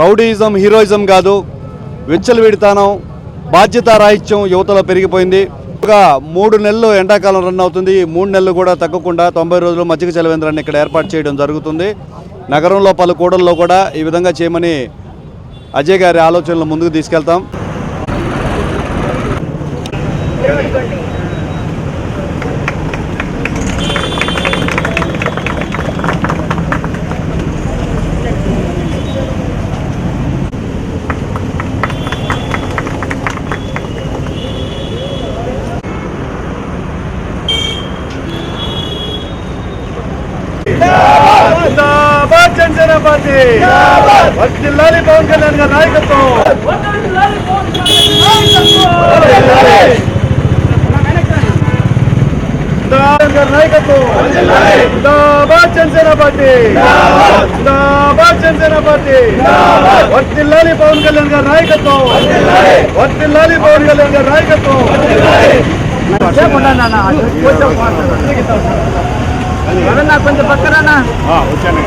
Rowdyism heroism కాదు. విచ్చలవిడితానం బాధ్యత రాహిత్యం యువతలో పెరిగిపోయింది. ఒక మూడు నెలలు ఎండాకాలం రన్ అవుతుంది. ఈ మూడు నెలలు కూడా తగ్గకుండా తొంభై రోజులు మజ్జిగ చలవేంద్రాన్ని ఇక్కడ ఏర్పాటు చేయడం జరుగుతుంది. నగరంలో పలు కూడల్లో కూడా ఈ విధంగా చేయమని అజయ్ గారి ఆలోచనలు ముందుకు తీసుకెళ్తాం జిందాబాద్ జనసేన పార్టీ వర్ధిల్లాలి పవన్ కళ్యాణ్ గారి నాయకత్వం! నాయకత్వం! జిందాబాద్ జనసేన పార్టీ! జిందాబాద్! జనసేన పార్టీ! వర్ధిల్లాలి పవన్ కళ్యాణ్ గారి నాయకత్వం! వర్ధిల్లాలి పవన్ కళ్యాణ్ గారి నాయకత్వం! కొంచెం పక్కన వచ్చాను.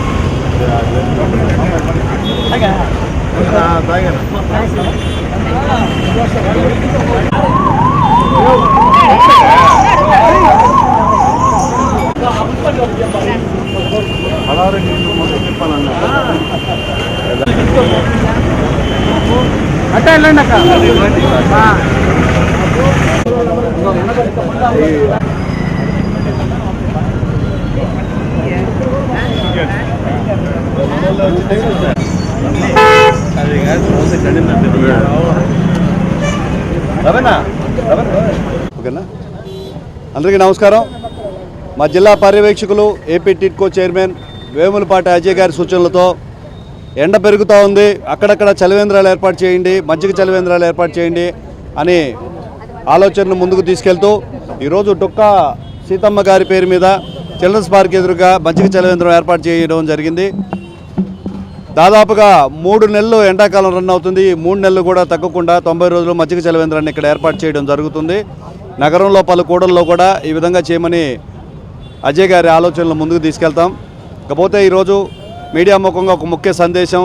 అట్ట వెళ్ళండి అక్క రవేనా ఓకేనా? అందరికీ నమస్కారం. మా జిల్లా పర్యవేక్షకులు AP TIDCO chairman Vemulapati Ajay గారి సూచనలతో ఎండ పెరుగుతూ ఉంది. అక్కడక్కడ చలివేంద్రాలు ఏర్పాటు చేయండి మజ్జిగ చలివేంద్రాలు ఏర్పాటు చేయండి అని ఆలోచనను ముందుకు తీసుకెళ్తూ ఈరోజు డొక్కా సీతమ్మ గారి పేరు మీద చిల్డ్రన్స్ పార్క్ ఎదురుగా మజ్జిగ చలివేంద్రం ఏర్పాటు చేయడం జరిగింది. దాదాపుగా మూడు నెలలు ఎండాకాలం రన్ అవుతుంది. మూడు నెలలు కూడా తగ్గకుండా తొంభై రోజులు మజ్జిగ చలవేంద్రాన్ని ఇక్కడ ఏర్పాటు చేయడం జరుగుతుంది. నగరంలో పలు కూడల్లో కూడా ఈ విధంగా చేయమని అజయ్ గారి ఆలోచనలు ముందుకు తీసుకెళ్తాం. ఇకపోతే ఈరోజు మీడియా ముఖంగా ఒక ముఖ్య సందేశం.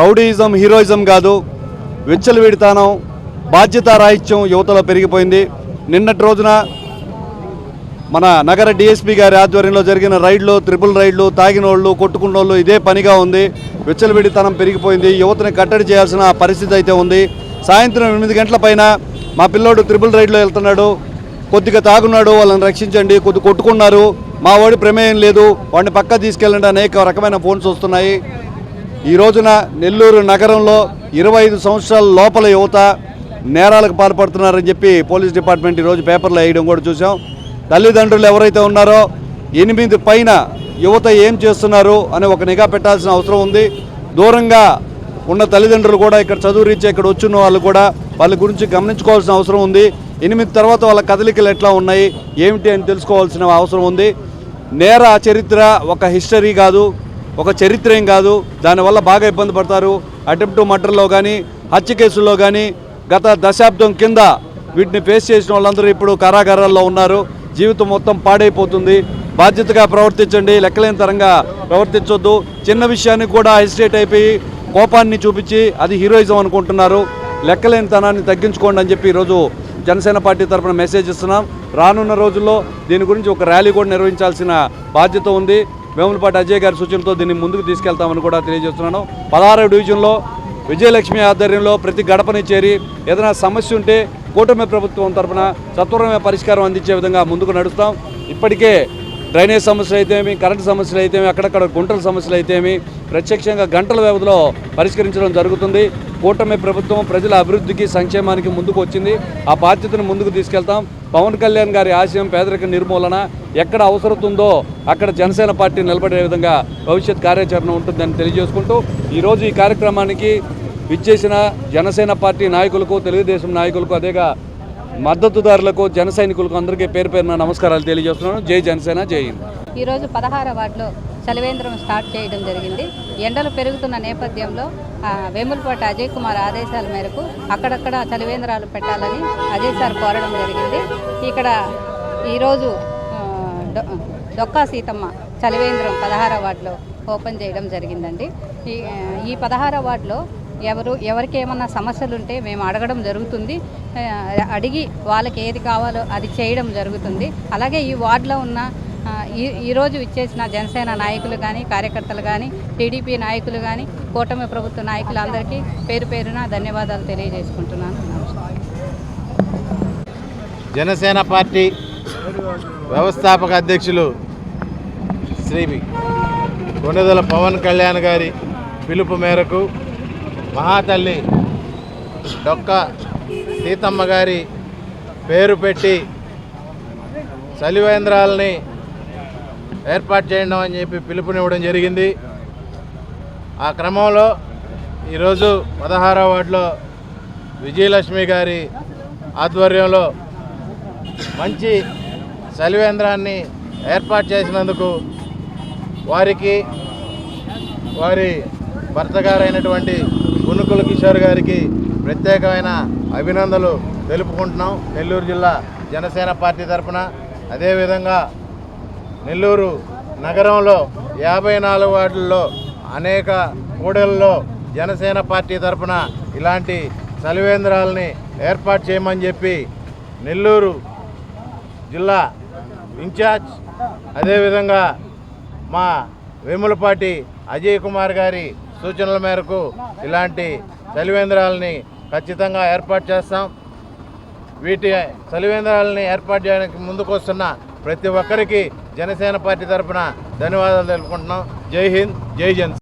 రౌడీయిజం హీరోయిజం కాదు విచ్చలవిడితనం బాధ్యత రాహిత్యం యువతలో పెరిగిపోయింది. నిన్నటి రోజున మన నగర డిఎస్పీ గారి ఆధ్వర్యంలో జరిగిన రైడ్లు త్రిపుల్ రైడ్లు తాగినోళ్ళు కొట్టుకున్నోళ్ళు ఇదే పనిగా ఉంది. విచ్చలవిడితనం పెరిగిపోయింది. యువతని కట్టడి చేయాల్సిన పరిస్థితి అయితే ఉంది. సాయంత్రం ఎనిమిది గంటల పైన మా పిల్లోడు త్రిపుల్ రైడ్లో వెళ్తున్నాడు. కొద్దిగా తాగున్నాడు. వాళ్ళని రక్షించండి. కొద్ది కొట్టుకున్నారు. మా వాడి ప్రమేయం లేదు. వాడిని పక్క తీసుకెళ్ళండి అనేక రకమైన ఫోన్స్ వస్తున్నాయి. ఈ రోజున నెల్లూరు నగరంలో ఇరవై ఐదు సంవత్సరాల లోపల యువత నేరాలకు పాల్పడుతున్నారని చెప్పి పోలీస్ డిపార్ట్మెంట్ ఈరోజు పేపర్లో వేయడం కూడా చూసాం తల్లిదండ్రులు ఎవరైతే ఉన్నారో ఎనిమిది పైన యువత ఏం చేస్తున్నారు అని ఒక నిఘా పెట్టాల్సిన అవసరం ఉంది. దూరంగా ఉన్న తల్లిదండ్రులు కూడా ఇక్కడ చదువు రీత్యా ఇక్కడ వచ్చిన వాళ్ళు కూడా వాళ్ళ గురించి గమనించుకోవాల్సిన అవసరం ఉంది. ఎనిమిది తర్వాత వాళ్ళ కదలికలు ఎట్లా ఉన్నాయి ఏమిటి అని తెలుసుకోవాల్సిన అవసరం ఉంది. నేర చరిత్ర ఒక హిస్టరీ కాదు ఒక చరిత్ర ఏం కాదు. దానివల్ల బాగా ఇబ్బంది పడతారు. అటెంప్ట్ మర్డర్లో కానీ హత్య కేసుల్లో కానీ గత దశాబ్దం కింద వీటిని ఫేస్ చేసిన వాళ్ళందరూ ఇప్పుడు కారాగారాల్లో ఉన్నారు. జీవితం మొత్తం పాడైపోతుంది. బాధ్యతగా ప్రవర్తించండి. లెక్కలేని తరంగా ప్రవర్తించొద్దు. చిన్న విషయానికి కూడా హెసిటేట్ అయిపోయి కోపాన్ని చూపించి అది హీరోయిజం అనుకుంటున్నారు. లెక్కలేని తనాన్ని తగ్గించుకోండి అని చెప్పి ఈరోజు జనసేన పార్టీ తరఫున మెసేజ్ ఇస్తున్నాం. రానున్న రోజుల్లో దీని గురించి ఒక ర్యాలీ కూడా నిర్వహించాల్సిన బాధ్యత ఉంది. వేములపాటి అజయ్ గారి సూచనలతో దీన్ని ముందుకు తీసుకెళ్తామని కూడా తెలియజేస్తున్నాను. పదహారు డివిజన్లో విజయలక్ష్మి ఆధ్వర్యంలో ప్రతి గడపని చేరి ఏదైనా సమస్య ఉంటే కూటమి ప్రభుత్వం తరఫున సత్వరమే పరిష్కారం అందించే విధంగా ముందుకు నడుస్తాం. ఇప్పటికే డ్రైనేజ్ సమస్యలు అయితేమి కరెంటు సమస్యలు అయితేమి అక్కడక్కడ గుంటల సమస్యలు అయితేమి ప్రత్యక్షంగా గంటల వ్యవధిలో పరిష్కరించడం జరుగుతుంది. కూటమి ప్రభుత్వం ప్రజల అభివృద్ధికి సంక్షేమానికి ముందుకు వచ్చింది. ఆ బాధ్యతను ముందుకు తీసుకెళ్తాం. పవన్ కళ్యాణ్ గారి ఆశయం పేదరిక నిర్మూలన ఎక్కడ అవసరతుందో అక్కడ జనసేన పార్టీ నిలబడే విధంగా భవిష్యత్ కార్యాచరణ ఉంటుందని తెలియజేసుకుంటూ ఈరోజు ఈ కార్యక్రమానికి విచ్చేసిన జనసేన పార్టీ నాయకులకు తెలుగుదేశం నాయకులకు అదేగా మద్దతుదారులకు జన సైనికులకు అందరికీ పేరు పేరున నమస్కారాలు తెలియజేస్తున్నాను. జై జనసేన జై హింద్. ఈరోజు పదహార వార్డులో చలివేంద్రం స్టార్ట్ చేయడం జరిగింది. ఎండలు పెరుగుతున్న నేపథ్యంలో వేములపాటి అజయ్ కుమార్ ఆదేశాల మేరకు అక్కడక్కడ చలివేంద్రాలు పెట్టాలని అజయ్ సార్ కోరడం జరిగింది. ఇక్కడ ఈరోజు డొ- డొక్కా సీతమ్మ చలివేంద్రం పదహార వార్డులో ఓపెన్ చేయడం జరిగిందండి. ఈ ఈ పదహార వార్డులో ఎవరు ఎవరికి ఏమన్నా సమస్యలు ఉంటే మేము అడగడం జరుగుతుంది. అడిగి వాళ్ళకి ఏది కావాలో అది చేయడం జరుగుతుంది. అలాగే ఈ వార్డులో ఉన్న ఈ ఈరోజు ఇచ్చేసిన జనసేన నాయకులు కానీ కార్యకర్తలు కానీ టీడీపీ నాయకులు కానీ కూటమి ప్రభుత్వ నాయకులు అందరికీ పేరు పేరున ధన్యవాదాలు తెలియజేసుకుంటున్నాను. జనసేన పార్టీ వ్యవస్థాపక అధ్యక్షులు శ్రీ కొండదల పవన్ కళ్యాణ్ గారి పిలుపు మేరకు మహాతల్లి డొక్క సీతమ్మ గారి పేరు పెట్టి చలివేంద్రాలని ఏర్పాటు చేయడం అని చెప్పి పిలుపునివ్వడం జరిగింది. ఆ క్రమంలో ఈరోజు పదహారో వార్డులో విజయలక్ష్మి గారి ఆధ్వర్యంలో మంచి చలివేంద్రాన్ని ఏర్పాటు చేసినందుకు వారికి వారి భర్త గారైనటువంటి గునుకుల కిషోర్ గారికి ప్రత్యేకమైన అభినందనలు తెలుపుకుంటున్నాం. నెల్లూరు జిల్లా జనసేన పార్టీ తరఫున అదేవిధంగా నెల్లూరు నగరంలో యాభై నాలుగు వార్డుల్లో అనేక కూడల్లో జనసేన పార్టీ తరఫున ఇలాంటి చలివేంద్రాలని ఏర్పాటు చేయమని చెప్పి నెల్లూరు జిల్లా ఇన్ఛార్జ్ అదేవిధంగా మా వేములపాటి అజయ్ కుమార్ గారి సూచనల మేరకు ఇలాంటి చలివేంద్రాలని ఖచ్చితంగా ఏర్పాటు చేస్తాం. వీటి చలివేంద్రాలని ఏర్పాటు చేయడానికి ముందుకొస్తున్న ప్రతి ఒక్కరికి జనసేన పార్టీ తరఫున ధన్యవాదాలు తెలుపుకుంటున్నాం. జై హింద్ జై జన్